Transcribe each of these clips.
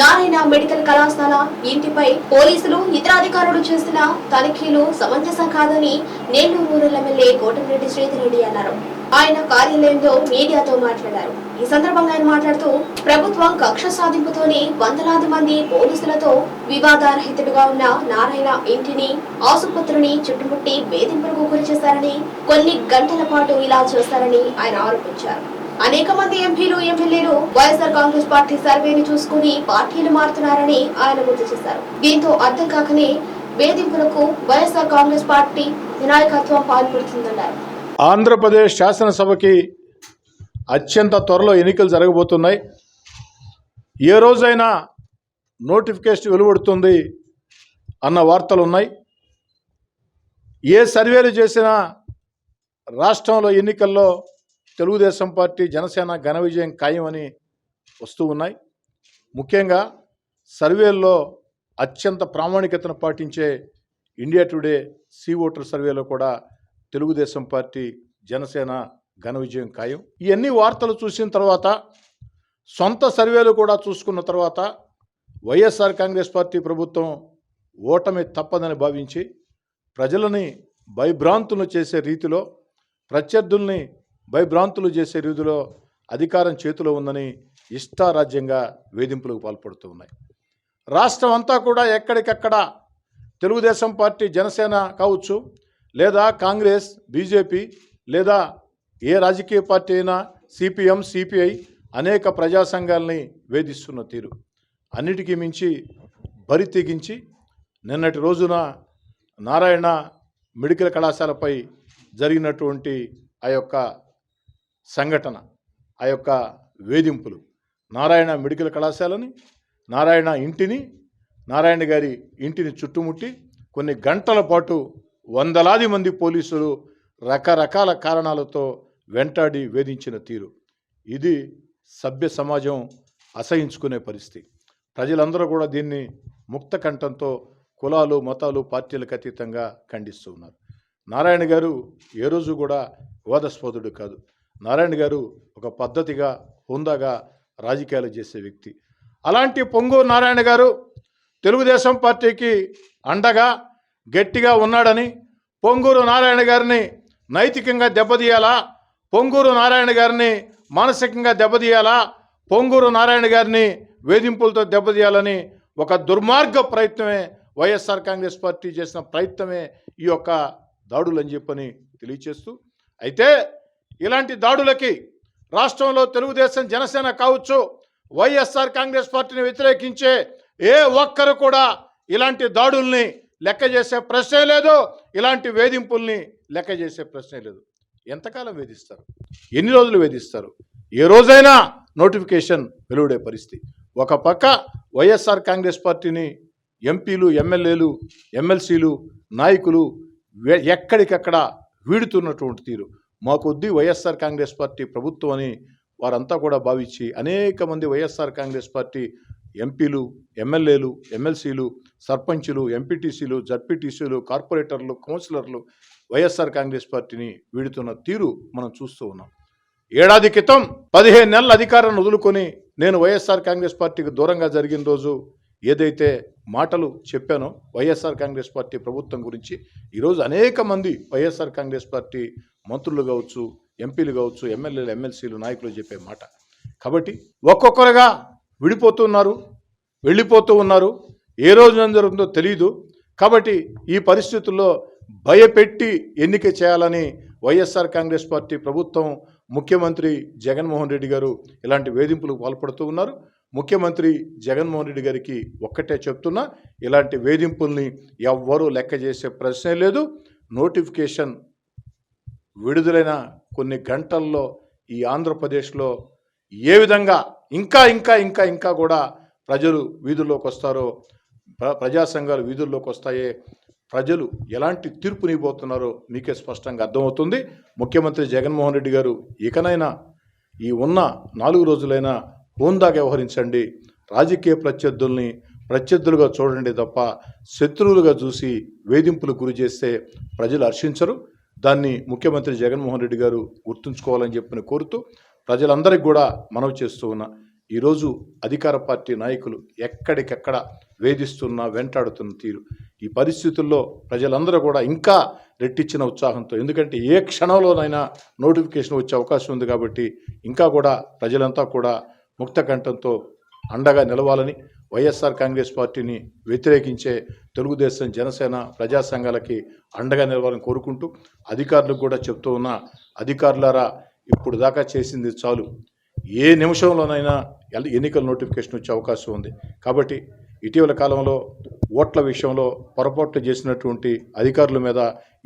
Narayana medical కళాశాల ఇంటిపై పోలీసులు ఇతర అధికారులు చేసిన తనిఖీలు సమంజసం కాదని నెల్లూరు ఎమ్మెల్యే కోటమిరెడ్డి శ్రీధర్రెడ్డి అన్నారు. ఆయన కార్యాలయంలో మీడియాతో మాట్లాడారు. ఈ సందర్భంగా ఆయన మాట్లాడుతూ ప్రభుత్వం కక్ష సాధింపుతోనే వందలాది మంది పోలీసులతో వివాదారహితుడుగా ఉన్న నారాయణ ఇంటిని ఆసుపత్రిని చుట్టుముట్టి వేధింపులకు గురి చేశారని కొన్ని గంటల పాటు ఇలా చేస్తారని ఆయన ఆరోపించారు. అనేక మంది ఎంపీలు ఎమ్మెల్యేలు వైఎస్ఆర్ కాంగ్రెస్ పార్టీ సర్వేని చూసుకుని పార్టీలు మారుతున్నారని ఆయన గుర్తు చేశారు. దీంతో అర్థం కాకనే వేధింపులకు వైఎస్ఆర్ కాంగ్రెస్ పార్టీ వినాయకత్వం పాల్పడుతుందన్నారు. ఆంధ్రప్రదేశ్ శాసనసభకి అత్యంత త్వరలో ఎన్నికలు జరగబోతున్నాయి. ఏ రోజైనా నోటిఫికేషన్ వెలువడుతుంది అన్న వార్తలు ఉన్నాయి ఏ సర్వేలు చేసినా రాష్ట్రంలో ఎన్నికల్లో తెలుగుదేశం పార్టీ జనసేన ఘన విజయం ఖాయమని వస్తూ ఉన్నాయి. ముఖ్యంగా సర్వేల్లో అత్యంత ప్రామాణికతను పాటించే ఇండియా టుడే సీ ఓటర్ సర్వేలో కూడా తెలుగుదేశం పార్టీ జనసేన ఘన విజయం ఖాయం. ఇవన్నీ వార్తలు చూసిన తర్వాత సొంత సర్వేలు కూడా చూసుకున్న తర్వాత వైఎస్ఆర్ కాంగ్రెస్ పార్టీ ప్రభుత్వం ఓటమి తప్పదని భావించి ప్రజలని భయభ్రాంతులు చేసే రీతిలో ప్రత్యర్థుల్ని భయభ్రాంతులు చేసే రీతిలో అధికారం చేతిలో ఉందని ఇష్టారాజ్యంగా వేధింపులకు పాల్పడుతూ ఉన్నాయి. రాష్ట్రం అంతా కూడా ఎక్కడికక్కడ తెలుగుదేశం పార్టీ జనసేన కావచ్చు లేదా కాంగ్రెస్ బీజేపీ లేదా ఏ రాజకీయ పార్టీ అయినా సిపిఎం సిపిఐ అనేక ప్రజా సంఘాలని వేధిస్తున్న తీరు. అన్నిటికీ మించి బరి తెగించి నిన్నటి రోజున నారాయణ మెడికల్ కళాశాలపై జరిగినటువంటి ఆ యొక్క సంఘటన ఆ యొక్క వేధింపులు. నారాయణ మెడికల్ కళాశాలని నారాయణ ఇంటిని నారాయణ గారి ఇంటిని చుట్టుముట్టి కొన్ని గంటల పాటు వందలాది మంది పోలీసులు రకరకాల కారణాలతో వెంటాడి వేధించిన తీరు. ఇది సభ్య సమాజం అసహించుకునే పరిస్థితి. ప్రజలందరూ కూడా దీన్ని ముక్త కంఠంతో కులాలు మతాలు పార్టీలకు అతీతంగా ఖండిస్తూ ఉన్నారు. నారాయణ గారు ఏ రోజు కూడా వివాదాస్పదుడు కాదు. నారాయణ గారు ఒక పద్ధతిగా హుందాగా రాజకీయాలు చేసే వ్యక్తి. అలాంటి పొంగు నారాయణ గారు తెలుగుదేశం పార్టీకి అండగా గట్టిగా ఉన్నాడని పొంగూరు నారాయణ గారిని నైతికంగా దెబ్బతీయాలా పొంగూరు నారాయణ గారిని మానసికంగా దెబ్బతీయాలా పొంగూరు నారాయణ గారిని వేధింపులతో దెబ్బతీయాలని ఒక దుర్మార్గ ప్రయత్నమే వైఎస్ఆర్ కాంగ్రెస్ పార్టీ చేసిన ప్రయత్నమే ఈ యొక్క దాడులు అని చెప్పని తెలియచేస్తూ అయితే ఇలాంటి దాడులకి రాష్ట్రంలో తెలుగుదేశం జనసేన కావచ్చు వైఎస్ఆర్ కాంగ్రెస్ పార్టీని వ్యతిరేకించే ఏ ఒక్కరు కూడా ఇలాంటి దాడుల్ని లెక్క చేసే ప్రశ్నే లేదు ఇలాంటి వేధింపుల్ని లెక్క చేసే ప్రశ్నే లేదు. ఎంతకాలం వేధిస్తారు? ఎన్ని రోజులు వేధిస్తారు? ఏ రోజైనా నోటిఫికేషన్ వెలువడే పరిస్థితి. ఒక పక్క వైఎస్ఆర్ కాంగ్రెస్ పార్టీని ఎంపీలు ఎమ్మెల్యేలు ఎమ్మెల్సీలు నాయకులు ఎక్కడికక్కడ వీడుతున్నటువంటి తీరు. మాకొద్ది వైఎస్ఆర్ కాంగ్రెస్ పార్టీ ప్రభుత్వం అని వారంతా కూడా భావించి అనేక మంది వైఎస్ఆర్ కాంగ్రెస్ పార్టీ ఎంపీలు ఎమ్మెల్యేలు ఎమ్మెల్సీలు సర్పంచులు ఎంపీటీసీలు జడ్పీటీసీలు కార్పొరేటర్లు కౌన్సిలర్లు వైఎస్ఆర్ కాంగ్రెస్ పార్టీని వీడుతున్న తీరు మనం చూస్తూ ఉన్నాం. ఏడాది క్రితం పదిహేను నెలల అధికారాన్ని వదులుకొని నేను వైఎస్ఆర్ కాంగ్రెస్ పార్టీకి దూరంగా జరిగిన రోజు ఏదైతే మాటలు చెప్పానో వైఎస్ఆర్ కాంగ్రెస్ పార్టీ ప్రభుత్వం గురించి ఈరోజు అనేక మంది వైఎస్ఆర్ కాంగ్రెస్ పార్టీ మంత్రులు కావచ్చు ఎంపీలు కావచ్చు ఎమ్మెల్యేలు ఎమ్మెల్సీలు నాయకులు చెప్పే మాట. కాబట్టి ఒక్కొక్కరుగా విడిపోతున్నారు వెళ్ళిపోతూ ఉన్నారు. ఏ రోజు జరుగుతుందో తెలియదు కాబట్టి ఈ పరిస్థితుల్లో భయపెట్టి ఎన్నిక చేయాలని వైఎస్ఆర్ కాంగ్రెస్ పార్టీ ప్రభుత్వం ముఖ్యమంత్రి జగన్మోహన్ రెడ్డి గారు ఇలాంటి వేధింపులకు పాల్పడుతూ ఉన్నారు. ముఖ్యమంత్రి జగన్మోహన్ రెడ్డి గారికి ఒక్కటే చెప్తున్నా ఇలాంటి వేధింపుల్ని ఎవ్వరూ లెక్క చేసే ప్రశ్నే లేదు. నోటిఫికేషన్ విడుదలైన కొన్ని గంటల్లో ఈ ఆంధ్రప్రదేశ్లో ఏ విధంగా ఇంకా ఇంకా ఇంకా ఇంకా కూడా ప్రజలు వీధుల్లోకి వస్తారో ప్ర- ప్రజా సంఘాలు వీధుల్లోకి వస్తాయే ప్రజలు ఎలాంటి తీర్పునివ్వబోతున్నారో మీకే స్పష్టంగా అర్థమవుతుంది. ముఖ్యమంత్రి జగన్మోహన్ రెడ్డి గారు ఇకనైనా ఈ ఉన్న నాలుగు రోజులైనా హోందా వ్యవహరించండి. రాజకీయ ప్రత్యర్థుల్ని ప్రత్యర్థులుగా చూడండి తప్ప శత్రువులుగా చూసి వేధింపులకు గురి చేస్తే ప్రజలు హర్షించరు. దాన్ని ముఖ్యమంత్రి జగన్మోహన్ రెడ్డి గారు గుర్తుంచుకోవాలని చెప్పని కోరుతూ ప్రజలందరికీ కూడా మనవి చేస్తూ ఉన్నా ఈరోజు అధికార పార్టీ నాయకులు ఎక్కడికెక్కడ వేధిస్తున్న వెంటాడుతున్న తీరు. ఈ పరిస్థితుల్లో ప్రజలందరూ కూడా ఇంకా రెట్టించిన ఉత్సాహంతో ఎందుకంటే ఏ క్షణంలోనైనా నోటిఫికేషన్ వచ్చే అవకాశం ఉంది కాబట్టి ఇంకా కూడా ప్రజలంతా కూడా ముక్తకంఠంతో అండగా నిలవాలని వైఎస్ఆర్ కాంగ్రెస్ పార్టీని వ్యతిరేకించే తెలుగుదేశం జనసేన ప్రజా సంఘాలకి అండగా నిలవాలని కోరుకుంటూ అధికారులకు కూడా చెప్తూ ఉన్న అధికారులారా ఇప్పుడు దాకా చేసింది చాలు. ఏ నిమిషంలోనైనా ఎన్నికల నోటిఫికేషన్ వచ్చే అవకాశం ఉంది. కాబట్టి ఇటీవల కాలంలో ఓట్ల విషయంలో పొరపాట్లు చేసినటువంటి అధికారుల మీద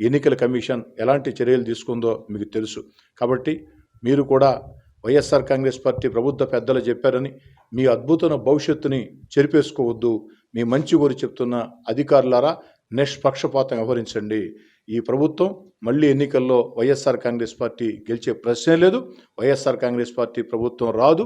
ఎన్నికల కమిషన్ ఎలాంటి చర్యలు తీసుకుందో మీకు తెలుసు. కాబట్టి మీరు కూడా వైఎస్ఆర్ కాంగ్రెస్ పార్టీ ప్రభుత్వ పెద్దలు చెప్పారని మీ అద్భుతమైన భవిష్యత్తుని చెరిపేసుకోవద్దు మీ మంచి ఊరు చెప్తున్న అధికారులారా నిష్పక్షపాతం వ్యవహరించండి. ఈ ప్రభుత్వం మళ్ళీ ఎన్నికల్లో వైఎస్ఆర్ కాంగ్రెస్ పార్టీ గెలిచే ప్రశ్నే లేదు వైఎస్ఆర్ కాంగ్రెస్ పార్టీ ప్రభుత్వం రాదు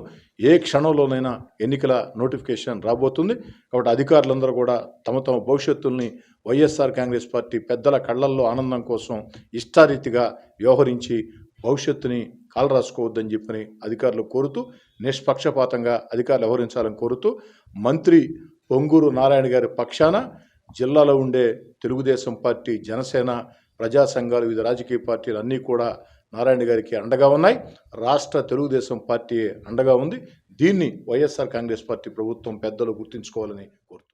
ఏ క్షణంలోనైనా ఎన్నికల నోటిఫికేషన్ రాబోతుంది. కాబట్టి అధికారులందరూ కూడా తమ తమ భవిష్యత్తుల్ని వైఎస్ఆర్ కాంగ్రెస్ పార్టీ పెద్దల కళ్ళల్లో ఆనందం కోసం ఇష్టారీతిగా వ్యవహరించి భవిష్యత్తుని కాలు రాసుకోవద్దని చెప్పని అధికారులు కోరుతూ నిష్పక్షపాతంగా అధికారులు వ్యవహరించాలని కోరుతూ మంత్రి పొంగూరు నారాయణ గారి పక్షాన జిల్లాలో ఉండే తెలుగుదేశం పార్టీ జనసేన ప్రజా సంఘాలు వివిధ రాజకీయ పార్టీలు అన్నీ కూడా నారాయణ గారికి అండగా ఉన్నాయి. రాష్ట్ర తెలుగుదేశం పార్టీ అండగా ఉంది. దీన్ని వైఎస్ఆర్ కాంగ్రెస్ పార్టీ ప్రభుత్వం పెద్దలు గుర్తుంచుకోవాలని కోరుతుంది